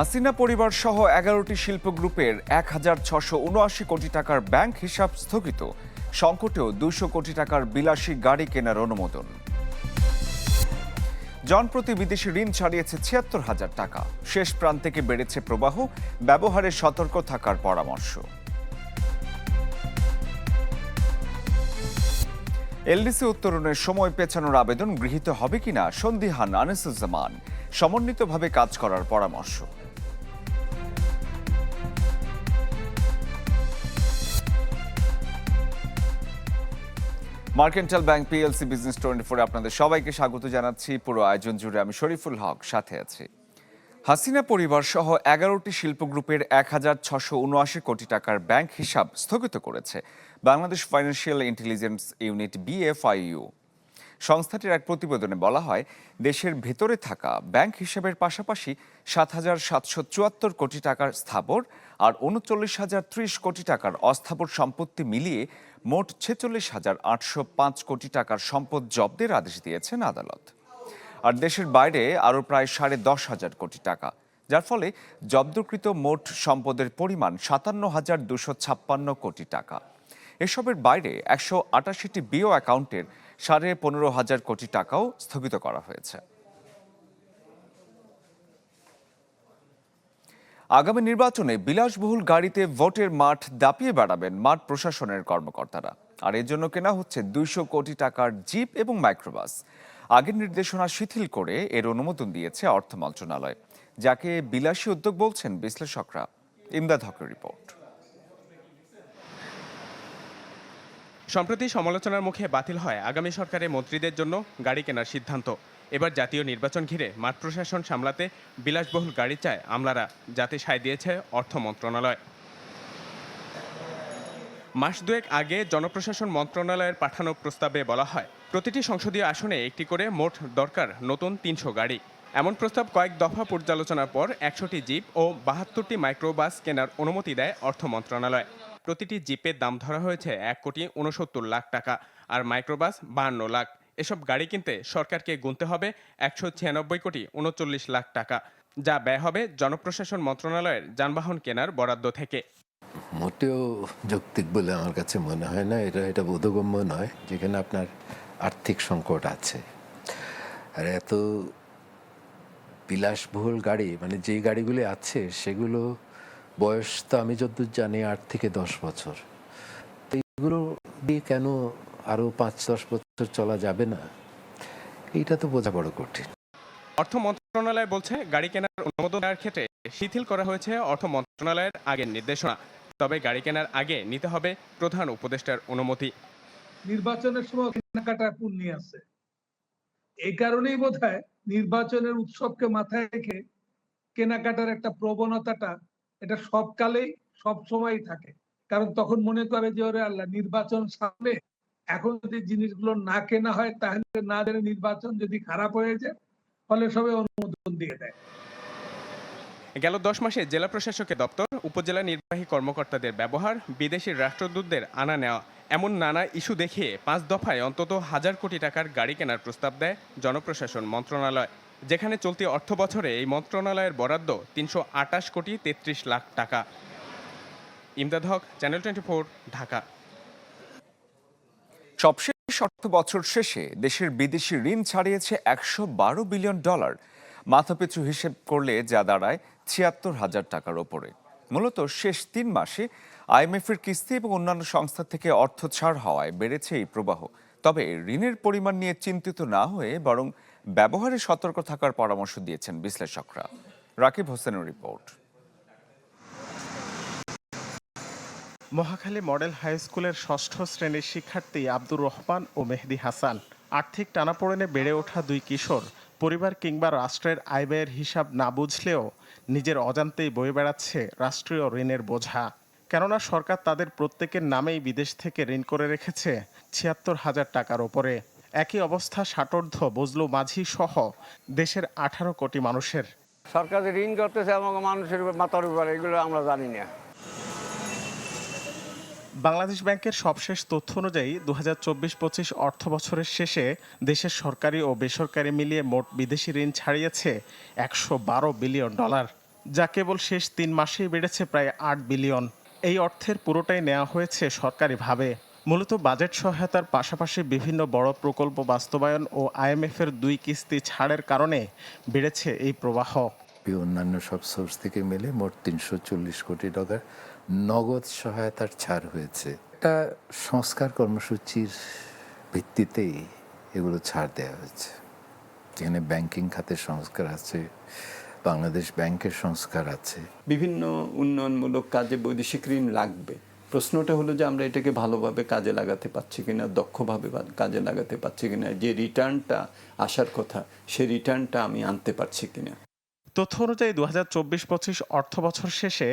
হাসিনা পরিবার সহ এগারোটি শিল্প গ্রুপের এক হাজার ছশো উনআশি কোটি টাকার ব্যাংক হিসাব স্থগিত। সংকটেও দুশো কোটি টাকার বিলাসী গাড়ি কেনার অনুমোদন। জনপ্রতি বিদেশি ঋণ ছাড়িয়েছে ছিয়াত্তর হাজার টাকা। শেষ প্রান্ত থেকে বেড়েছে প্রবাহ, ব্যবহারে সতর্ক থাকার পরামর্শ। এলডিসি উত্তরণের সময় পেছানোর আবেদন গৃহীত হবে কিনা সন্দিহান আনিসুজ্জামান, সমন্বিতভাবে কাজ করার পরামর্শ। Mercantile bank PLC business twenty ফোরে আপনাদের সবাইকে স্বাগত জানাচ্ছি। পুরো আয়োজন জুড়ে আমি শরীফুল হক, সাথে আছি। হাসিনা পরিবার সহ এগারোটি শিল্প গ্রুপের এক হাজার ছশো উনআশি কোটি টাকার ব্যাংক হিসাব স্থগিত করেছে Bangladesh financial intelligence unit BFIU. সংস্থাটির এক প্রতিবেদনে বলা হয়, দেশের ভেতরে থাকা ব্যাংক হিসাবের পাশাপাশি সাত হাজার সাতশো চুয়াত্তর কোটি টাকার স্থাবর আর উনচল্লিশ হাজার ত্রিশ কোটি টাকার অস্থাবর সম্পত্তি মিলিয়ে মোট ছেচল্লিশ হাজার আটশো পাঁচ কোটি টাকার সম্পদ জব্দের আদেশ দিয়েছেন আদালত। আর দেশের বাইরে আরও প্রায় সাড়ে দশ হাজার কোটি টাকা, যার ফলে জব্দকৃত মোট সম্পদের পরিমাণ সাতান্ন হাজার দুশো ছাপ্পান্ন কোটি টাকা। এসবের বাইরে একশো আটাশিটি বিও অ্যাকাউন্টের সাড়ে পনেরো হাজার কোটি টাকাও স্থগিত করা হয়েছে। আগামী নির্বাচনে বিলাসবহুল গাড়িতে ভোটের মাঠ দাপিয়ে বেড়াবেন মাঠ প্রশাসনের কর্মকর্তারা। আর এর জন্য কেনা হচ্ছে দুইশো কোটি টাকার জিপ এবং মাইক্রোবাস। আগের নির্দেশনা শিথিল করে এর অনুমোদন দিয়েছে অর্থ মন্ত্রণালয়, যাকে বিলাসী উদ্যোগ বলছেন বিশ্লেষকরা। ইমদাদ হকের রিপোর্ট। সম্প্রতি সমালোচনার মুখে বাতিল হয় আগামী সরকারের মন্ত্রীদের জন্য গাড়ি কেনার সিদ্ধান্ত। এবার জাতীয় নির্বাচন ঘিরে মাঠ প্রশাসন সামলাতে বিলাসবহুল গাড়ি চায় আমলারা, যাতে সায় দিয়েছে অর্থ মন্ত্রণালয়। মাস দুয়েক আগে জনপ্রশাসন মন্ত্রণালয়ের পাঠানো প্রস্তাবে বলা হয়, প্রতিটি সংসদীয় আসনে একটি করে মোট দরকার নতুন তিনশো গাড়ি। এমন প্রস্তাব কয়েক দফা পর্যালোচনার পর একশোটি জিপ ও বাহাত্তরটি মাইক্রোবাস কেনার অনুমতি দেয় অর্থ মন্ত্রণালয়। প্রতিটি জিপের দাম ধরা হয়েছে এক কোটি উনসত্তর লাখ টাকা, আর মাইক্রোবাস বাহান্ন লাখ। এসব গাড়ি কিনতে সরকারকে গুনতে হবে একশো ছিয়ানব্বই কোটি উনচল্লিশ লাখ টাকা, যা ব্যয় হবে জনপ্রশাসন মন্ত্রণালয়ের যানবাহন কেনার বরাদ্দ থেকে। মোটেও যৌক্তিক বলে আমার কাছে মনে হয় না, এটা এটা বোধগম্য নয়, যেখানে আপনার আর্থিক সংকট আছে। আর এত বিলাসবহুল গাড়ি মানে যেই গাড়িগুলি আছে, সেগুলো বয়স তো আমি যতদূর জানি আট থেকে দশ বছর। তো এগুলো দিয়ে কেন আরও পাঁচ দশ বছর চলা যাবে না। এইটা তো বোঝা বড় কঠিন। অর্থ মন্ত্রণালয় বলছে গাড়ি কেনার অনুমোদন দেওয়ার ক্ষেত্রে শিথিল করা হয়েছে অর্থ মন্ত্রণালয়ের আগের নির্দেশনা। তবে গাড়ি কেনার আগে নিতে হবে প্রধান উপদেষ্টার অনুমতি। নির্বাচনের সময় কেনাকাটা পূর্ণি আছে। এই কারণেই বোধ হয় নির্বাচনের উৎসবকে মাথায় রেখে কেনাকাটার একটা প্রবণতাটা এটা সব কালেই সব সময় থাকে। কারণ তখন মনে করে যে ওরে আল্লাহ নির্বাচন সামনে এখন যদি জিনিসগুলো না কেনা হয়, তাহলে না জেনে নির্বাচন যদি খারাপ হয়ে যায়, ফলে সবাই অনুমোদন দিয়ে দেয়। গেল দশ মাসে জেলা প্রশাসকের দপ্তর, উপজেলা নির্বাহী কর্মকর্তাদের ব্যবহার, বিদেশি রাষ্ট্রদূতদের আনা নেওয়া, এমন নানা ইস্যু দেখিয়ে পাঁচ দফায় অন্তত হাজার কোটি টাকার গাড়ি কেনার প্রস্তাব দেয় জনপ্রশাসন মন্ত্রণালয়, যেখানে চলতি অর্থ বছরে এই মন্ত্রণালয়ের বরাদ্দ তিনশো আটাশ কোটি তেত্রিশ লাখ টাকা। Imdad Haque, channel twenty Dhaka. সবশেষ অর্থ বছর শেষে দেশের বিদেশি ঋণ ছাড়িয়েছে একশো বারো বিলিয়ন ডলার। মাথাপিছু হিসেব করলে যা দাঁড়ায় ছিয়াত্তর হাজার টাকার ওপরে। মূলত শেষ তিন মাসে আইএমএফের কিস্তি এবং অন্যান্য সংস্থা থেকে অর্থ ছাড় হওয়ায় বেড়েছে এই প্রবাহ। তবে ঋণের পরিমাণ নিয়ে চিন্তিত না হয়ে বরং ব্যবহারে সতর্ক থাকার পরামর্শ দিয়েছেন বিশ্লেষকরা। রাকিব হোসেনের রিপোর্ট। মহাখালী মডেল হাই স্কুলের ষষ্ঠ শ্রেণির শিক্ষার্থী আব্দুর রহমান ও মেহেদি হাসান। আর্থিক টানাপোড়েনে বেড়ে ওঠা দুই কিশোর পরিবার কিংবা রাষ্ট্রের আয় ব্যয়ের হিসাব না বুঝলেও নিজের অজান্তেই বয়ে বেড়াচ্ছে রাষ্ট্রীয় ঋণের বোঝা। কেননা সরকার তাদের প্রত্যেকের নামেই বিদেশ থেকে ঋণ করে রেখেছে ছিয়াত্তর হাজার টাকার ওপরে। একই অবস্থা ষাটোর্ধ বজলু মাঝি সহ দেশের আঠারো কোটি মানুষের। সরকার ঋণ করতেছে আমাকে মানুষের মাথার উপরে, এগুলো আমরা জানি না। বাংলাদেশ ব্যাংকের সবশেষ তথ্য অনুযায়ী দু হাজার চব্বিশ পঁচিশ অর্থ বছরের শেষে দেশের সরকারি ও বেসরকারি মিলিয়ে মোট বিদেশি ঋণ ছাড়িয়েছে একশো বারো বিলিয়ন ডলার, যা কেবল শেষ তিন মাসেই বেড়েছে প্রায় আট বিলিয়ন। এই অর্থের পুরোটাই নেওয়া হয়েছে সরকারিভাবে। মূলত বাজেট সহায়তার পাশাপাশি বিভিন্ন বড় প্রকল্প বাস্তবায়ন ও আইএমএফের দুই কিস্তি ছাড়ের কারণে বেড়েছে এই প্রবাহ। অন্যান্য সব সোর্স থেকে মিলে মোট তিনশো চল্লিশ কোটি টাকার নগদ সহায়তার ছাড় হয়েছে। একটা সংস্কার কর্মসূচির ভিত্তিতেই এগুলো ছাড় দেওয়া হয়েছে। এখানে ব্যাংকিং খাতের সংস্কার আছে, বাংলাদেশ ব্যাংকের সংস্কার আছে। বিভিন্ন উন্নয়নমূলক কাজে বৈদেশিক ঋণ লাগবে। প্রশ্নটা হলো যে আমরা এটাকে ভালোভাবে কাজে লাগাতে পারছি কিনা, দক্ষভাবে কাজে লাগাতে পারছি কিনা, যে রিটার্নটা আসার কথা, সে রিটার্নটা আমি আনতে পারছি কিনা। তথ্য অনুযায়ী দু হাজার চব্বিশ পঁচিশ অর্থ বছর শেষে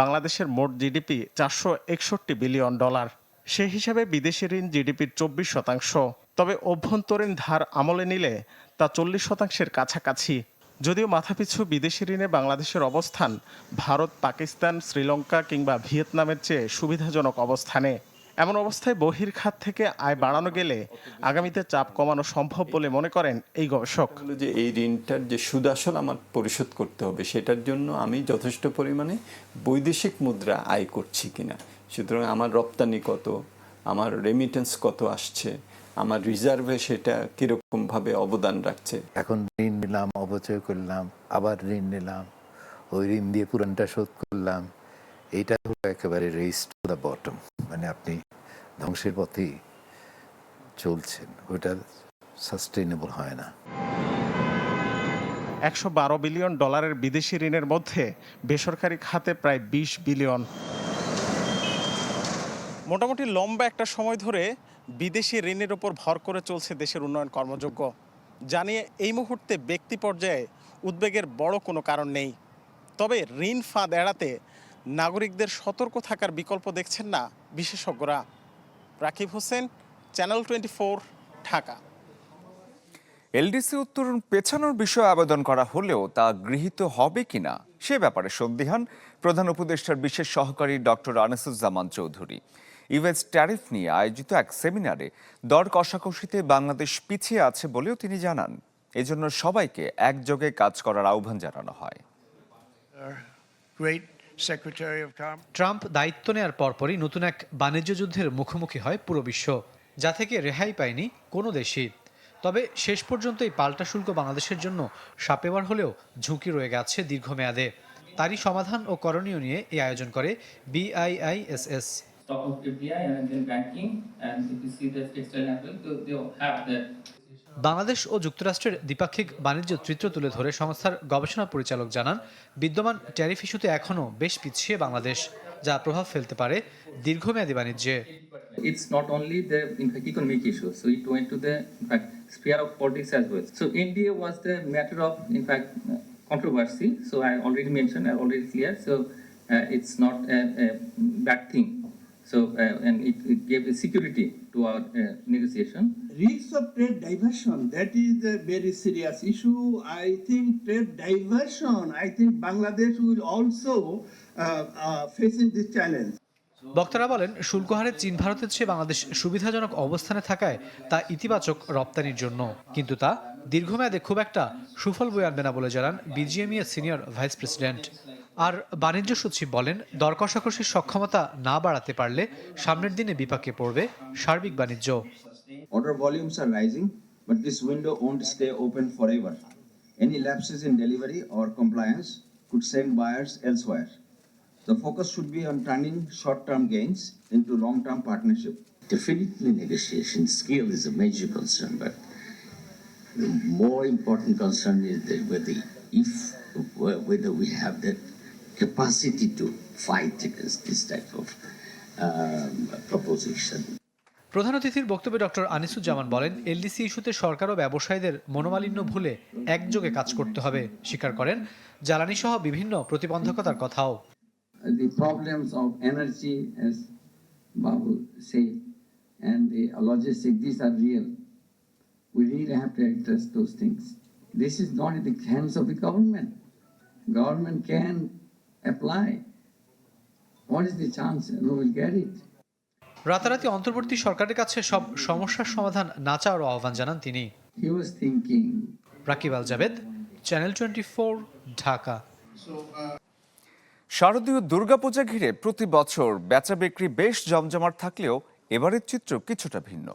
বাংলাদেশের মোট জিডিপি চারশো একষট্টি বিলিয়ন ডলার। সে হিসাবে বিদেশি ঋণ জিডিপির চব্বিশ শতাংশ। তবে অভ্যন্তরীণ ধার আমলে নিলে তা চল্লিশ শতাংশের কাছাকাছি। যদিও মাথাপিছু বিদেশি ঋণে বাংলাদেশের অবস্থান ভারত, পাকিস্তান, শ্রীলঙ্কা কিংবা ভিয়েতনামের চেয়ে সুবিধাজনক অবস্থানে। এমন অবস্থায় বহির্খাত থেকে আয় বাড়ানো গেলে আগামীতে চাপ কমানো সম্ভব বলে মনে করেন এই গবেষক। যে এই ঋণটার যে সুদাসল আমার পরিশোধ করতে হবে সেটার জন্য আমি যথেষ্ট পরিমাণে বৈদেশিক মুদ্রা আয় করছি কিনা। সুতরাং আমার রপ্তানি কত আমার রেমিটেন্স কত আসছে আমার রিজার্ভে সেটা কীরকমভাবে অবদান রাখছে। এখন ঋণ নিলাম অবচয় করলাম আবার ঋণ নিলাম ওই ঋণ দিয়ে পুরানটা শোধ করলাম এইটা হলো একেবারে রেস টু দ্য বটম মানে আপনি ধ্বংসের পথেই চলছেন, ওইটা সাস্টেইনেবল হয় না। একশো বারো বিলিয়ন ডলারের বিদেশি ঋণের মধ্যে বেসরকারি খাতে প্রায় বিশ বিলিয়ন। মোটামুটি লম্বা একটা সময় ধরে বিদেশি ঋণের ওপর ভর করে চলছে দেশের উন্নয়ন কর্মযোগ্য জানিয়ে এই মুহূর্তে ব্যক্তি পর্যায়ে উদ্বেগের বড় কোনো কারণ নেই। তবে ঋণ ফাঁদ এড়াতে নাগরিকদের সতর্ক থাকার বিকল্প দেখছেন না বিশেষজ্ঞরা। Rakib Hossain channel twenty Dhaka. LDC উত্তরণ পেছানোর বিষয়ে আবেদন করা হলেও তা গৃহীত হবে কিনা সে ব্যাপারে সন্দিহান প্রধান উপদেষ্টার বিশেষ সহকারী doctor Anisuzzaman Chowdhury. US tariff নিয়ে আয়োজিত এক সেমিনারে দর কষাকষিতে বাংলাদেশ পিছিয়ে আছে বলেও তিনি জানান। এজন্য সবাইকে একযোগে কাজ করার আহ্বান জানানো হয়। Great Secretary of Commerce. Trump দায়িত্ব নেয়ার পরপরই নতুন এক বাণিজ্য যুদ্ধের মুখোমুখি হয় পুরো বিশ্ব যা থেকে রেহাই পায়নি কোনো দেশই তবে শেষ পর্যন্ত এই পাল্টা শুল্ক বাংলাদেশের জন্য সাপেবার হলেও ঝুঁকি রয়ে গেছে দীর্ঘমেয়াদে তারই সমাধান ও করণীয় নিয়ে এই আয়োজন করে BIISS stock of API and then banking, and if you see the textile well, they- have that Bangladesh ও যুক্তরাষ্ট্রের দ্বিপাক্ষিক বাণিজ্য চিত্র তুলে ধরে সংস্থার গবেষণা পরিচালক জানান বিদ্যমান ট্যারিফ ইস্যুতে এখনও বেশ পিছিয়ে বাংলাদেশ যা প্রভাব ফেলতে পারে দীর্ঘমেয়াদী বাণিজ্যে it's not only the in fact economic issue so it went to the in fact sphere of politics as well so india was the matter of in fact uh, controversy so i already mentioned i already clear so uh, it's not a, a bad thing so uh, and it, it gave a security to our uh, negotiation Risks of trade diversion, that is a very serious issue. I think trade diversion, I think Bangladesh will also uh, uh, facing this challenge. বক্তারা বলেন শুল্ক হারে চীন ভারতের চেয়ে বাংলাদেশ সুবিধাজনক অবস্থানে থাকায় তা ইতিবাচক রপ্তানির জন্য কিন্তু তা দীর্ঘমেয়াদে খুব একটা সুফল বয়ে আনবে না বলে জানান বিজিএমইএ সিনিয়র ভাইস প্রেসিডেন্ট আর বাণিজ্য সচিব বলেন দর কষাকষির সক্ষমতা না বাড়াতে পারলে সামনের দিনে বিপাকে পড়বে সার্বিক বাণিজ্য Order volumes are rising, but this window won't stay open forever. Any lapses in delivery or compliance could send buyers elsewhere. The focus should be on turning short-term gains into long-term partnership. Definitely negotiation skill is a major concern, but the more important concern is that whether if whether we have that capacity to fight against this type of um, proposition. প্রধান অতিথির বক্তব্যে doctor Anisuzzaman বলেন LDC ইস্যুতে সরকার ও ব্যবসায়ীদের মনোমালিন্য ভুলে একযোগে কাজ করতে হবে স্বীকার করেন জ্বালানি সহ বিভিন্ন প্রতিবন্ধকতার কথাও The problems of energy, as Babu said, and the logistics, these are real. We really have to address those things. This is not in the hands of the government. Government can apply. What is the chance? We will get it. রাতারাতি অন্তর্বর্তী সরকারের কাছে সব সমস্যার সমাধান না চাওয়ার আহ্বান জানান তিনি He was thinking Rakib Al Javed channel twenty Dhaka শারদীয় দুর্গাপূজা ঘিরে প্রতি বছর বেচা বিক্রি বেশ জমজমাট থাকলেও এবারের চিত্র কিছুটা ভিন্ন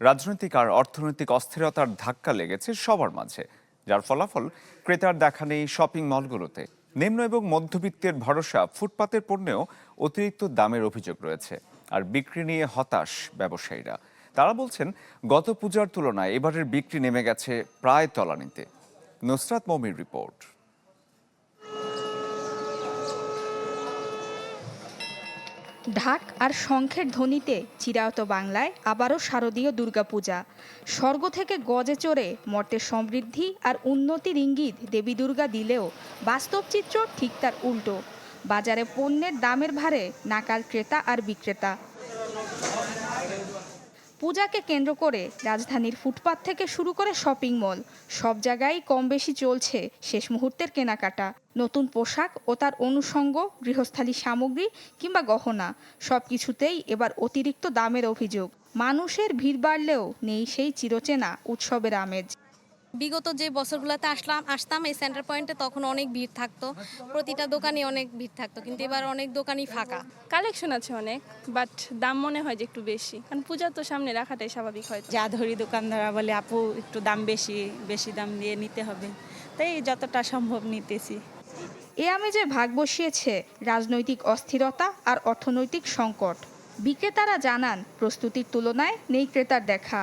রাজনৈতিক আর অর্থনৈতিক অস্থিরতার ধাক্কা লেগেছে সবার মাঝে যার ফলাফল ক্রেতার দেখা নেই শপিং মলগুলোতে নিম্ন এবং মধ্যবিত্তের ভরসা ফুটপাতের পণ্যেও অতিরিক্ত দামের অভিযোগ রয়েছে। আর বিক্রি নিয়ে হতাশ ব্যবসায়ীরা। তারা বলছেন, গত পূজার তুলনায় এবারের বিক্রি নেমে গেছে প্রায় তলানিতে। নুসরাত মমির রিপোর্ট। ঢাক আর শঙ্খের ধ্বনিতে চিরায়ত বাংলায় আবারও শারদীয় দুর্গাপূজা। স্বর্গ থেকে গজে চড়ে মর্তের সমৃদ্ধি আর উন্নতির ইঙ্গিত দেবী দুর্গা দিলেও বাস্তব চিত্র ঠিক তার উল্টো। বাজারে পণ্যের দামের ভারে নাকাল ক্রেতা আর বিক্রেতা। পূজাকে কেন্দ্র করে রাজধানীর ফুটপাথ থেকে শুরু করে শপিং মল, সব জায়গায় কম বেশি চলছে শেষ মুহূর্তের কেনাকাটা। নতুন পোশাক ও তার অনুষঙ্গ, গৃহস্থালী সামগ্রী কিংবা গহনা সব কিছুতেই এবার অতিরিক্ত দামের অভিযোগ। মানুষের ভিড় বাড়লেও নেই সেই চিরচেনা উৎসবের আমেজ। বিগত যে বছরগুলোতে আসলাম আসতাম এই সেন্টার পয়েন্টে তখন অনেক ভিড় থাকতো। প্রতিটা দোকানে অনেক ভিড় থাকতো কিন্তু এবার অনেক দোকানই ফাঁকা। কালেকশন আছে অনেক বাট দাম মনে হয় যে একটু বেশি। কারণ পূজা তো সামনে রাখাটাই স্বাভাবিক হয় যা ধরি দোকানদাররা বলে আপু একটু দাম বেশি বেশি দাম দিয়ে নিতে হবে। তাই যতটা সম্ভব নিতেছি। এ আমি যে ভাগ বসিয়েছে রাজনৈতিক অস্থিরতা আর অর্থনৈতিক সংকট। বিক্রেতারা জানান প্রস্তুতির তুলনায় নেই ক্রেতার দেখা।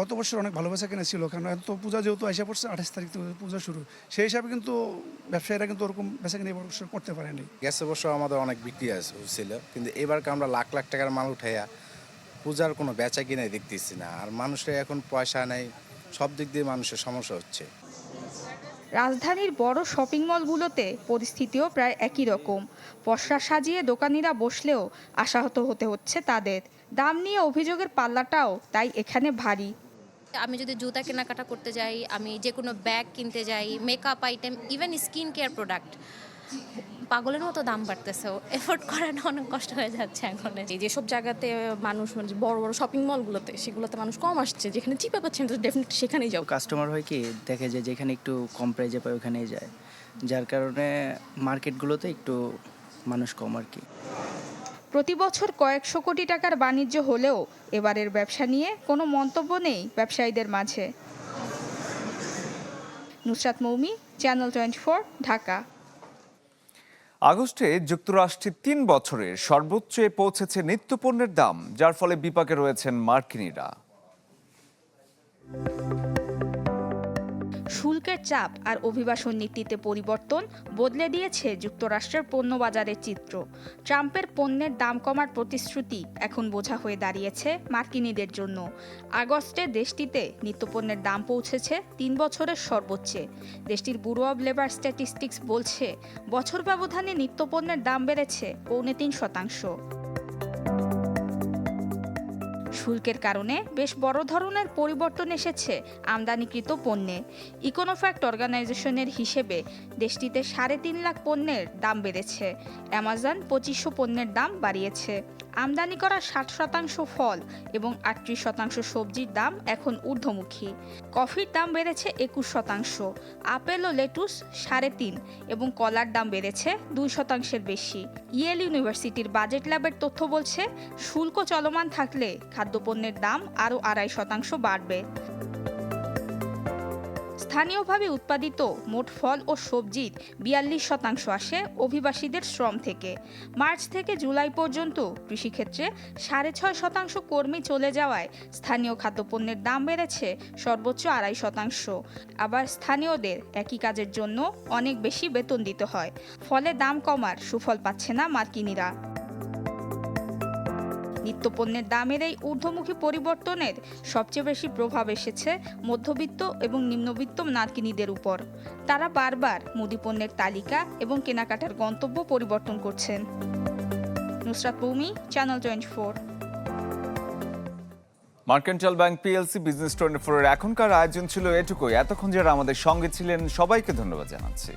গত বছর অনেক ভালোবাসা কেনা ছিল কারণ এত পূজা যেহেতু এসে পড়ছে, আঠাশ তারিখ থেকে পূজা শুরু, সেই হিসাবে কিন্তু ব্যবসায়ীরা কিন্তু ওরকম বেচা কেনা এবার বছর করতে পারেনি। গ্যাস বছর আমাদের অনেক বিক্রি ছিল কিন্তু এবারকে আমরা লাখ লাখ টাকার মাল উঠাইয়া পূজার কোনো বেচা কিনাই দেখতেছি না, আর মানুষের এখন পয়সা নেই, সব দিক দিয়ে মানুষের সমস্যা হচ্ছে। রাজধানীর বড় শপিং মলগুলোতে পরিস্থিতিও প্রায় একই রকম। পশরা সাজিয়ে দোকানিরা বসলেও আশাহত হতে হচ্ছে তাদের। দাম নিয়ে অভিযোগের পাল্লাটাও তাই এখানে ভারী। আমি যদি জুতা কেনাকাটা করতে যাই, আমি যে কোনো ব্যাগ কিনতে যাই makeup item even skin care product পাগলের মতো দাম বাড়তেছে এফোর্ড করাটা অনেক কষ্ট হয়ে যাচ্ছে এখন। এই যেসব জায়গাতে মানুষ মানে বড় বড় শপিং মলগুলোতে সেগুলোতে মানুষ কম আসছে যেখানে চিপে পাচ্ছেন তো ডেফিনেটলি সেখানেই যাও। কাস্টমার হয় কি দেখে যে যেখানে একটু কম প্রাইজে পায় ওখানেই যায়। যার কারণে মার্কেটগুলোতে একটু মানুষ কম আর কি। প্রতি বছর কয়েকশো কোটি টাকার বাণিজ্য হলেও এবারের ব্যবসা নিয়ে কোনো মন্তব্য নেই ব্যবসায়ীদের মাঝে। Nusrat Moumi channel twenty Dhaka. আগস্টে যুক্তরাষ্ট্রে তিন বছরের সর্বোচ্চে পৌঁছেছে নিত্যপণ্যের দাম যার ফলে বিপাকে রয়েছেন মার্কিনীরা। শুল্কের চাপ আর অভিবাসন নীতিতে পরিবর্তন বদলে দিয়েছে যুক্তরাষ্ট্রের পণ্য বাজারের চিত্র। ট্রাম্পের পণ্যের দাম কমার প্রতিশ্রুতি এখন বোঝা হয়ে দাঁড়িয়েছে মার্কিনীদের জন্য। আগস্টে দেশটিতে নিত্যপণ্যের দাম পৌঁছেছে তিন বছরের সর্বোচ্চে। দেশটির ব্যুরো অব লেবার স্ট্যাটিস্টিক্স বলছে, বছর ব্যবধানে নিত্যপণ্যের দাম বেড়েছে পৌনে তিন শতাংশ। শুল্কের কারণে বেশ বড় ধরনের পরিবর্তন এসেছে আমদানিকৃত পণ্যে। ইকোনোফ্যাক্ট অর্গানাইজেশনের হিসেবে দেশটিতে সাড়ে তিন লাখ পণ্যের দাম বেড়েছে। অ্যামাজন পঁচিশশো পণ্যের দাম বাড়িয়েছে। আমদানি করা ষাট শতাংশ ফল এবং আটত্রিশ শতাংশ সবজির দাম এখন ঊর্ধ্বমুখী। কফির দাম বেড়েছে একুশ শতাংশ, আপেল ও লেটুস সাড়ে তিন এবং কলার দাম বেড়েছে দুই শতাংশের বেশি। ইয়েল ইউনিভার্সিটির বাজেট ল্যাবের তথ্য বলছে, শুল্ক চলমান থাকলে খাদ্যপণ্যের দাম আরও আড়াই শতাংশ বাড়বে। স্থানীয়ভাবে উৎপাদিত মোট ফল ও সবজির বিয়াল্লিশ শতাংশ আসে অভিবাসীদের শ্রম থেকে। মার্চ থেকে জুলাই পর্যন্ত কৃষিক্ষেত্রে সাড়ে ছয় শতাংশ কর্মী চলে যাওয়ায় স্থানীয় খাদ্যপণ্যের দাম বেড়েছে সর্বোচ্চ আড়াই শতাংশ। আবার স্থানীয়দের একই কাজের জন্য অনেক বেশি বেতন দিতে হয়। ফলে দাম কমার সুফল পাচ্ছে না মার্কিনীরা। নিত্যপণ্যের দামের এই ঊর্ধ্বমুখী পরিবর্তনের সবচেয়ে বেশি প্রভাব এসেছে মধ্যবিত্ত এবং নিম্নবিত্ত নারকিনীদের উপর। তারা বারবার মুদি পণ্যের তালিকা এবং কেনাকাটার গন্তব্য পরিবর্তন করছেন। Nusrat Moumi channel twenty four mercantile bank PLC business twenty ফোরের এখনকার আয়োজন ছিল এটুকুই। এতক্ষণ যারা আমাদের সঙ্গে ছিলেন, সবাইকে ধন্যবাদ জানাচ্ছি।